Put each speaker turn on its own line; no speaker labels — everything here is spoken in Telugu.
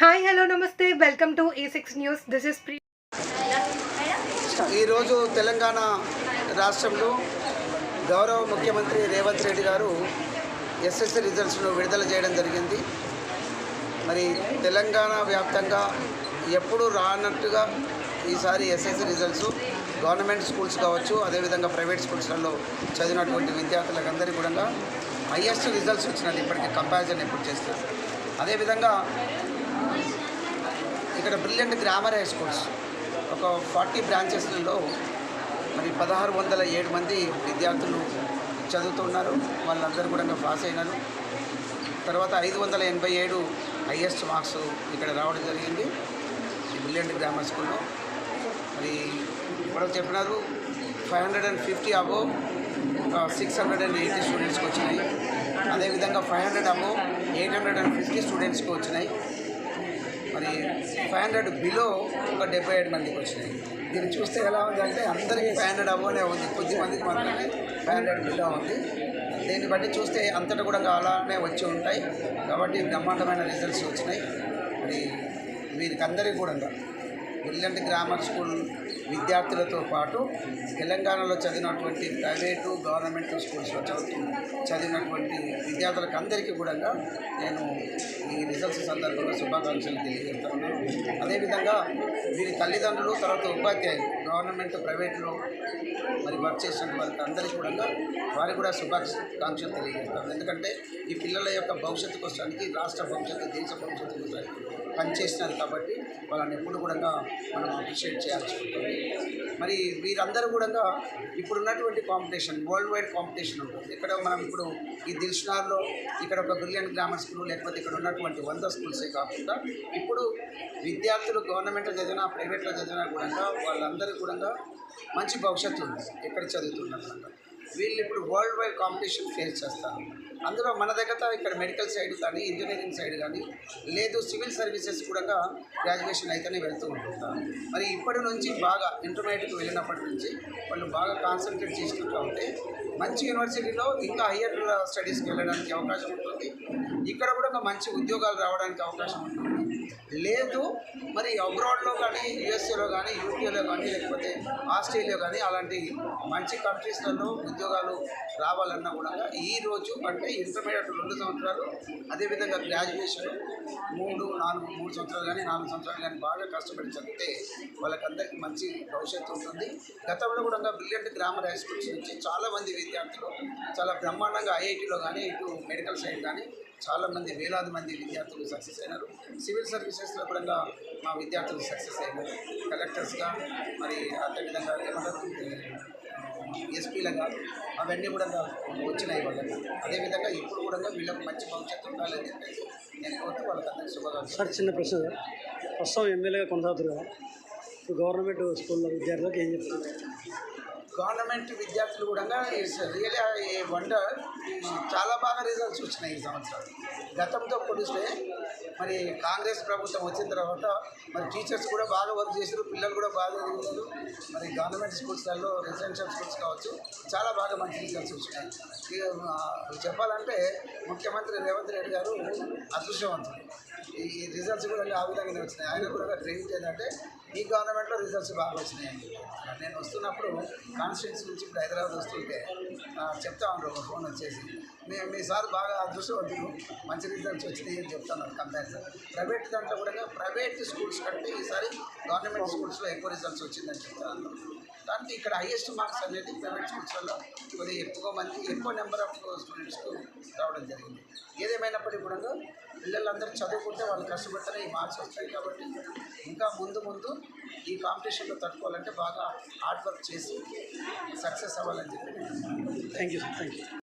హాయ్ హలో నమస్తే. Welcome to e A six news. This is pre
ఈరోజు తెలంగాణ రాష్ట్రంలో గౌరవ ముఖ్యమంత్రి రేవంత్ రెడ్డి గారు ఎస్ఎస్సీ రిజల్ట్స్ను విడుదల చేయడం జరిగింది. మరి తెలంగాణ వ్యాప్తంగా ఎప్పుడు రానట్టుగా ఈసారి ఎస్ఎస్సీ రిజల్ట్స్ గవర్నమెంట్ స్కూల్స్ కావచ్చు అదేవిధంగా ప్రైవేట్ స్కూల్స్లలో చదివినటువంటి విద్యార్థులకు అందరికీ కూడా హయ్యెస్ట్ రిజల్ట్స్ వచ్చినది ఇప్పటికీ కంపారిజన్ ఎప్పుడు చేస్తారు. అదేవిధంగా ఇక్కడ బ్రిలియంట్ గ్రామర్ హై స్కూల్స్ ఒక ఫార్టీ బ్రాంచెస్లలో మరి పదహారు వందల ఏడు మంది విద్యార్థులు చదువుతున్నారు వాళ్ళందరూ కూడా పాస్ అయినారు. తర్వాత ఐదు వందల ఎనభై ఏడు హయ్యెస్ట్ మార్క్స్ ఇక్కడ రావడం జరిగింది. ఈ బ్రిలియంట్ గ్రామర్ స్కూల్లో మరి ఇప్పుడు చెప్పినారు five hundred and fifty above six hundred and eighty స్టూడెంట్స్కి వచ్చినాయి. అదేవిధంగా five hundred above eight hundred and fifty స్టూడెంట్స్కి వచ్చినాయి. మరి ఫైవ్ హండ్రెడ్ బిలో ఒక డెబ్బై ఏడు మందికి వచ్చినాయి. దీన్ని చూస్తే ఎలా ఉంది అంటే అందరికీ ఫైవ్ హండ్రెడ్ అవ్వనే ఉంది. కొద్ది మందికి మాత్రమే ఫైవ్ హండ్రెడ్ బిలో ఉంది. దీన్ని బట్టి చూస్తే అంతటా కూడా అలానే వచ్చి ఉంటాయి. కాబట్టి బ్రహ్మాండమైన రిజల్ట్స్ వచ్చినాయి. మరి వీరికి అందరికీ కూడా బ్రిలియంట్ గ్రామర్ స్కూల్ విద్యార్థులతో పాటు తెలంగాణలో చదివినటువంటి ప్రైవేటు గవర్నమెంట్ స్కూల్స్లో చదువు చదివినటువంటి విద్యార్థులకు అందరికీ కూడా నేను ఈ రిజల్ట్స్ సందర్భంగా శుభాకాంక్షలు తెలియజేస్తాను అదేవిధంగా వీరి తల్లిదండ్రులు తర్వాత ఉపాధ్యాయులు గవర్నమెంట్ ప్రైవేట్లో మరి వర్క్ చేసిన వారికి అందరికీ కూడా వారికి కూడా శుభాకాంక్షలు తెలియజేస్తాను. ఎందుకంటే ఈ పిల్లల యొక్క భవిష్యత్తు కోసానికి రాష్ట్ర భవిష్యత్తు దేశ భవిష్యత్తు కోసానికి పనిచేసినారు కాబట్టి వాళ్ళని ఎప్పుడు కూడా మనం అప్రిషియేట్ చేయాల్సి ఉంటుంది. మరి వీరందరూ కూడా ఇప్పుడు ఉన్నటువంటి కాంపిటీషన్ వరల్డ్ వైడ్ కాంపిటీషన్ ఉంటుంది. ఇక్కడ మనం ఇప్పుడు ఈ దిల్షనార్లో ఇక్కడ ఒక బ్రిలియన్ గ్రామర్ స్కూల్ లేకపోతే ఇక్కడ ఉన్నటువంటి వంద స్కూల్సే కాకుండా ఇప్పుడు విద్యార్థులు గవర్నమెంట్లో చదివినా ప్రైవేట్లో చదివినా కూడా వాళ్ళందరూ కూడా మంచి భవిష్యత్తు ఉంది. ఎక్కడ చదువుతున్నారు వీళ్ళు ఇప్పుడు వరల్డ్ వైడ్ కాంపిటీషన్ ఫేస్ చేస్తారు. అందులో మన దగ్గర ఇక్కడ మెడికల్ సైడ్ కానీ ఇంజనీరింగ్ సైడ్ కానీ లేదు సివిల్ సర్వీసెస్ కూడా గ్రాడ్యుయేషన్ అయితేనే వెళ్తూ ఉంటుంటారు మరి ఇప్పటి నుంచి బాగా ఇంటర్మీడియట్కి వెళ్ళినప్పటి నుంచి వాళ్ళు బాగా కాన్సన్ట్రేట్ చేసుకుంటూ ఉంటే మంచి యూనివర్సిటీలో ఇంకా హయ్యర్ స్టడీస్కి వెళ్ళడానికి అవకాశం ఉంటుంది. ఇక్కడ కూడా ఒక మంచి ఉద్యోగాలు రావడానికి అవకాశం ఉంటుంది. లేదు. మరి అబ్రాడ్లో కానీ యుఎస్ఏలో కానీ యూకేలో కానీ లేకపోతే ఆస్ట్రేలియా కానీ అలాంటి మంచి కంట్రీస్లలో ఉద్యోగాలు రావాలన్నా కూడా ఈ రోజు అంటే ఇంటర్మీడియట్ రెండు సంవత్సరాలు అదేవిధంగా గ్రాడ్యుయేషన్ మూడు నాలుగు మూడు సంవత్సరాలు కానీ నాలుగు సంవత్సరాలు కానీ బాగా కష్టపడి చదివితే వాళ్ళకందరికీ మంచి భవిష్యత్తు ఉంటుంది. గతంలో కూడా బ్రిలియంట్ గ్రామర్ హై స్కూల్స్ నుంచి చాలామంది విద్యార్థులు చాలా బ్రహ్మాండంగా ఐఐటిలో కానీ ఇటు మెడికల్ సైడ్ కానీ చాలామంది వేలాది మంది విద్యార్థులు సక్సెస్ అయినారు. సివిల్ సర్వీసెస్లో కూడా మా విద్యార్థులు సక్సెస్ అయినారు. కలెక్టర్స్గా మరి అదేవిధంగా ఏమంటారు ఎస్పీలుగా అవన్నీ కూడా వచ్చినాయి వాళ్ళకి. అదేవిధంగా ఇప్పుడు కూడా వీళ్ళకి మంచి భవిష్యత్తు ఉండాలని చెప్పేసి నేను కోరుతూ వాళ్ళకి అందరికీ శుభాకాంక్షలు.
సార్ చిన్న ప్రశ్న. సార్. ప్రస్తుతం ఎమ్మెల్యేగా కొనసాగుతున్నారు కదా. గవర్నమెంట్ స్కూల్లో విద్యార్థులకు ఏం చెప్తున్నారు
గవర్నమెంట్ విద్యార్థులు కూడా ఇట్స్ రియలీ ఏ వండర్ చాలా బాగా రిజల్ట్స్ వచ్చినాయి ఈ సంవత్సరం. గతంతో పోలిస్తే మరి కాంగ్రెస్ ప్రభుత్వం వచ్చిన తర్వాత మరి టీచర్స్ కూడా బాగా వర్క్ చేశారు పిల్లలు కూడా బాగా ఎదిగారు మరి గవర్నమెంట్ స్కూల్స్లలో రెసిడెన్షియల్ స్కూల్స్ కావచ్చు చాలా బాగా మంచి రిజల్ట్స్ వచ్చినాయి. చెప్పాలంటే ముఖ్యమంత్రి రేవంత్ రెడ్డి గారు అదృష్టవంతుడు. ఈ రిజల్ట్స్ కూడా ఆ విధంగానే వచ్చినాయి. ఆయన కూడా క్రెడిట్ ఏంటంటే ఈ గవర్నమెంట్లో రిజల్ట్స్ బాగా వచ్చినాయండి. నేను వస్తున్నప్పుడు కాన్స్టిట్యూన్సీ నుంచి ఇప్పుడు హైదరాబాద్ వస్తుంటే చెప్తా ఉంటారు ఒక ఫోన్ వచ్చేసి. మీ మీ సార్ బాగా అదృష్టవంతులు మంచి రిజల్ట్స్ వచ్చినాయి అని చెప్తున్నారు కంపారిజన్ ప్రైవేట్ దాంట్లో కూడా ప్రైవేట్ స్కూల్స్ కంటే ఈసారి గవర్నమెంట్ స్కూల్స్లో ఎక్కువ రిజల్ట్స్ వచ్చిందని చెప్తాను దాంట్లో ఇక్కడ హైయెస్ట్ మార్క్స్ అనేది ప్రైవేట్ స్కూల్స్లో కొద్దిగా ఎక్కువ మంది ఎక్కువ నెంబర్ ఆఫ్ స్టూడెంట్స్కు రావడం జరిగింది. ఏదేమైనప్పటికీ కూడా పిల్లలందరూ చదువుకుంటే వాళ్ళు కష్టపడితేనే ఈ మార్క్స్ వస్తాయి కాబట్టి ఇంకా ముందు ముందు ఈ కాంపిటీషన్లో తట్టుకోవాలంటే బాగా హార్డ్ వర్క్ చేసి సక్సెస్ అవ్వాలని చెప్పి
thank you sir thank you